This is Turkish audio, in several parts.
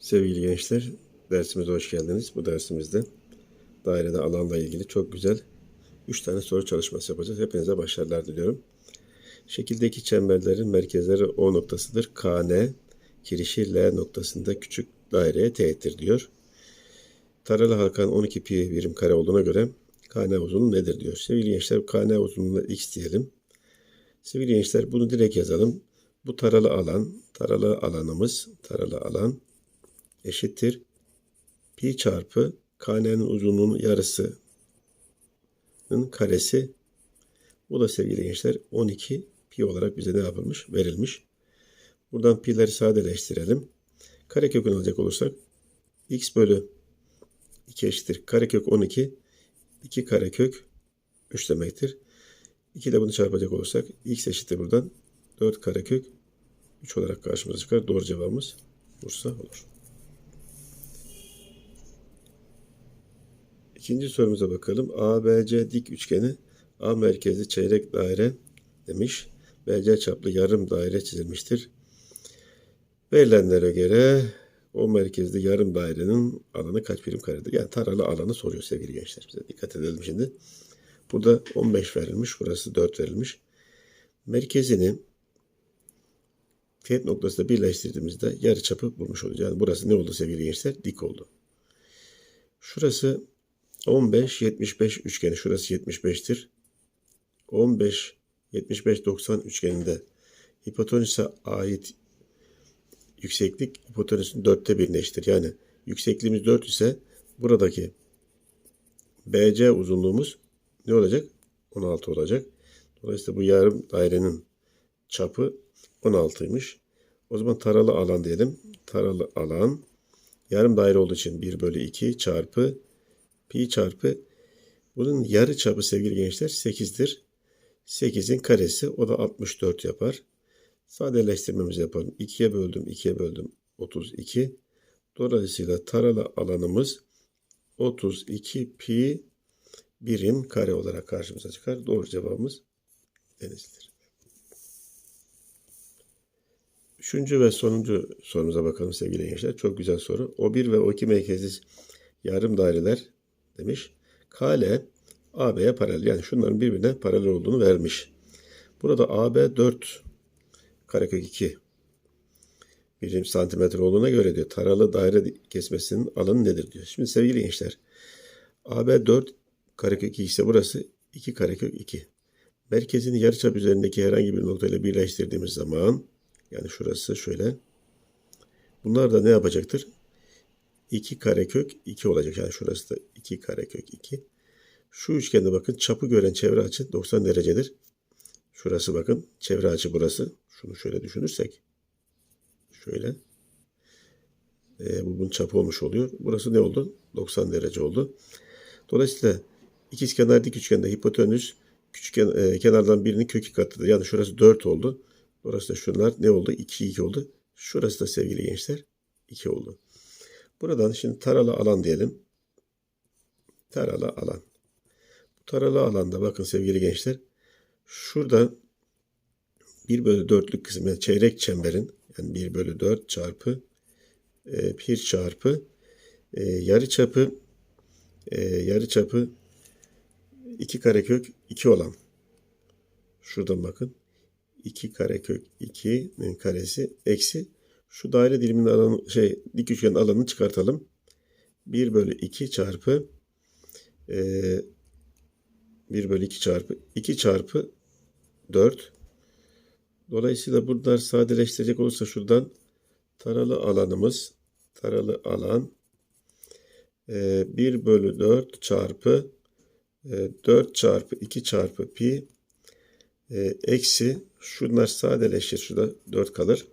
Sevgili gençler, dersimize hoş geldiniz. Bu dersimizde dairede alanla ilgili çok güzel 3 tane soru çalışması yapacağız. Hepinize başarılar diliyorum. Şekildeki çemberlerin merkezleri O noktasıdır. KN, kirişi L noktasında küçük daireye teğettir diyor. Taralı halkanın 12 pi birim kare olduğuna göre KN uzunluğu nedir diyor. Sevgili gençler, KN uzunluğuna x diyelim. Sevgili gençler, bunu direkt yazalım. Bu taralı alan, taralı alanımız, taralı alan eşittir. Pi çarpı KN'nin uzunluğunun yarısının karesi. Bu da sevgili gençler 12 pi olarak bize ne yapılmış? Verilmiş. Buradan pi'leri sadeleştirelim. Karekökünü alacak olursak x bölü 2 eşittir. Karekök 12 2 karekök 3 demektir. 2 ile bunu çarpacak olursak x eşittir buradan 4 karekök 3 olarak karşımıza çıkar. Doğru cevabımız Bursa olur. İkinci sorumuza bakalım. ABC dik üçgeni A merkezli çeyrek daire demiş. BC çaplı yarım daire çizilmiştir. Verilenlere göre o merkezli yarım dairenin alanı kaç birim karedir? Yani taralı alanı soruyor sevgili gençler. Bize dikkat edelim şimdi. Burada 15 verilmiş. Burası 4 verilmiş. Merkezini teğet noktasında birleştirdiğimizde yarı çapı bulmuş olacağız. Yani burası ne oldu sevgili gençler? Dik oldu. Şurası 15 75 üçgeni. Şurası 75'tir. 15 75 90 üçgeninde hipotenüse ait yükseklik hipotenüsün dörtte birine eşittir. Yani yüksekliğimiz 4 ise buradaki BC uzunluğumuz ne olacak? 16 olacak. Dolayısıyla bu yarım dairenin çapı 16'ymış. O zaman taralı alan diyelim. Taralı alan yarım daire olduğu için 1 bölü 2 çarpı pi çarpı bunun yarı çapı sevgili gençler 8'dir. 8'in karesi o da 64 yapar. Sadeleştirmemizi yapalım. 2'ye böldüm 2'ye böldüm 32. Dolayısıyla taralı alanımız 32 pi birim kare olarak karşımıza çıkar. Doğru cevabımız denizlidir. Üçüncü ve sonuncu sorumuza bakalım sevgili gençler. Çok güzel soru. O1 ve O2 merkezli yarım daireler demiş. KL AB'ye paralel. Yani şunların birbirine paralel olduğunu vermiş. Burada AB 4 karekök 2 birim santimetre olduğuna göre diyor. Taralı daire kesmesinin alanı nedir diyor. Şimdi sevgili gençler. AB 4 karekök 2 ise burası 2 karekök 2. Merkezini yarıçap üzerindeki herhangi bir noktayla birleştirdiğimiz zaman yani şurası şöyle. Bunlar da ne yapacaktır? 2 karekök 2 olacak. Yani şurası da 2 karekök 2. Şu üçgende bakın çapı gören çevre açı 90 derecedir. Şurası bakın çevre açı burası. Şunu şöyle düşünürsek. Şöyle. E, bu bunun çapı olmuş oluyor. Burası ne oldu? 90 derece oldu. Dolayısıyla ikizkenar dik üçgende hipotenüs küçük e, kenardan birinin kökü katıdır. Yani şurası 4 oldu. Burası da şunlar ne oldu? 2 2 oldu. Şurası da sevgili gençler 2 oldu. Buradan şimdi taralı alan diyelim. Taralı alan. Bu taralı alanda bakın sevgili gençler. Şurada 1 bölü 4'lük kısım yani çeyrek çemberin yani 1 bölü 4 çarpı e, 1 çarpı e, yarı çapı e, yarı çapı 2 karekök 2 olan şuradan bakın 2 karekök 2'nin karesi eksi şu daire diliminin alanı şey dik üçgenin alanını çıkartalım. 1 bölü 2 çarpı e, 1 bölü 2 çarpı 2 çarpı 4 Dolayısıyla bunlar sadeleştirecek olursa şuradan taralı alanımız taralı alan e, 1 bölü 4 çarpı e, 4 çarpı 2 çarpı pi e, eksi şunlar sadeleşir. Şurada 4 kalır.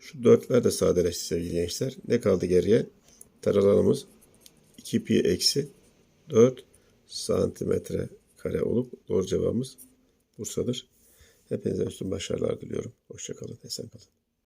Şu 4'ler de sadeleşti sevgili gençler. Ne kaldı geriye? Taralı alanımız 2 pi eksi 4 santimetre kare olup doğru cevabımız Bursa'dır. Hepinize üstün başarılar diliyorum. Hoşçakalın, esen kalın.